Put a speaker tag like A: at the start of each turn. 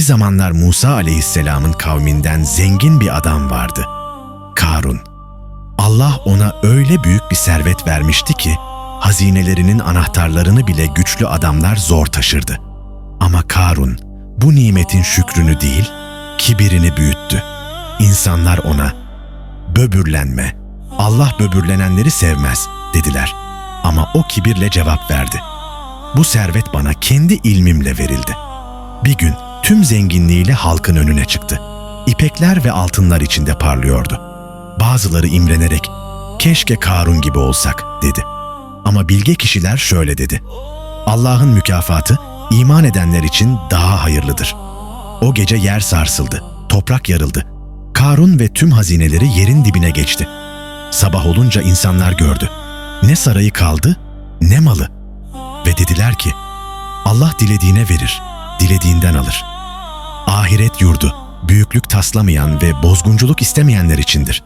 A: Bir zamanlar Musa aleyhisselamın kavminden zengin bir adam vardı. Karun. Allah ona öyle büyük bir servet vermişti ki, hazinelerinin anahtarlarını bile güçlü adamlar zor taşırdı. Ama Karun bu nimetin şükrünü değil, kibirini büyüttü. İnsanlar ona, böbürlenme, Allah böbürlenenleri sevmez dediler. Ama o kibirle cevap verdi. Bu servet bana kendi ilmimle verildi. Bir gün tüm zenginliğiyle halkın önüne çıktı. İpekler ve altınlar içinde parlıyordu. Bazıları imrenerek, keşke Karun gibi olsak dedi. Ama bilge kişiler şöyle dedi. Allah'ın mükafatı iman edenler için daha hayırlıdır. O gece yer sarsıldı, toprak yarıldı. Karun ve tüm hazineleri yerin dibine geçti. Sabah olunca insanlar gördü. Ne sarayı kaldı, ne malı. Ve dediler ki, Allah dilediğine verir, dilediğinden alır. Ahiret yurdu, büyüklük taslamayan ve bozgunculuk istemeyenler içindir.